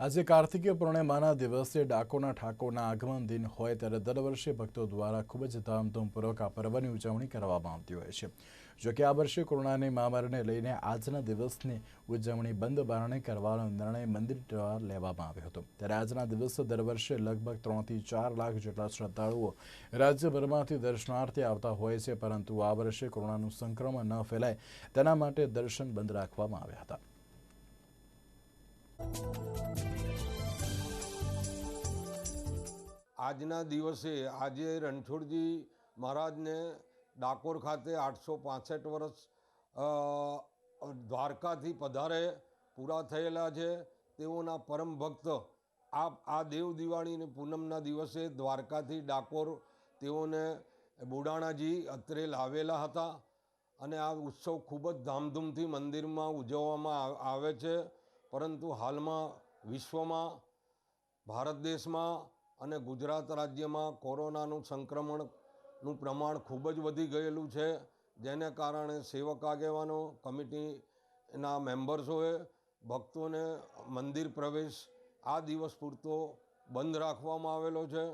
આજે કાર્તિકીય પૂર્ણિમાના દિવસે ડાકોના ઠાકોરના આગમન દિન હોય ત્યારે દર વર્ષે ભક્તો દ્વારા ખૂબ જ ધામધૂમપૂર્વક આ પર્વની ઉજવણી કરવામાં આવતી હોય છે. જોકે આ વર્ષે કોરોનાની મહામારીને લઈને આજના દિવસની ઉજવણી બંધ બારણે કરવાનો નિર્ણય મંદિર દ્વારા લેવામાં આવ્યો હતો. ત્યારે આજના દિવસે દર વર્ષે લગભગ ત્રણથી ચાર લાખ જેટલા શ્રદ્ધાળુઓ રાજ્યભરમાંથી દર્શનાર્થે આવતા હોય છે, પરંતુ આ વર્ષે કોરોનાનું સંક્રમણ ન ફેલાય તેના માટે દર્શન બંધ રાખવામાં આવ્યા હતા. આજના દિવસે આજે રણછોડજી મહારાજને ડાકોર ખાતે આઠસો પાસઠ વર્ષ દ્વારકાથી પધારે પૂરા થયેલા છે. તેઓના પરમ ભક્ત આ આ દેવ દિવાળીને પૂનમના દિવસે દ્વારકાથી ડાકોર તેઓને બોડાણાજી અત્રે લાવેલા હતા. અને આ ઉત્સવ ખૂબ જ ધામધૂમથી મંદિરમાં ઉજવવામાં આવે છે. પરંતુ હાલમાં વિશ્વમાં, ભારત દેશમાં અને ગુજરાત રાજ્યમાં કોરોનાનું સંક્રમણનું પ્રમાણ ખૂબ જ વધી ગયેલું છે. જેને કારણે સેવક આગેવાનો, કમિટીના મેમ્બર્સોએ, ભક્તોને મંદિર પ્રવેશ આ દિવસ પૂરતો બંધ રાખવામાં આવેલો છે.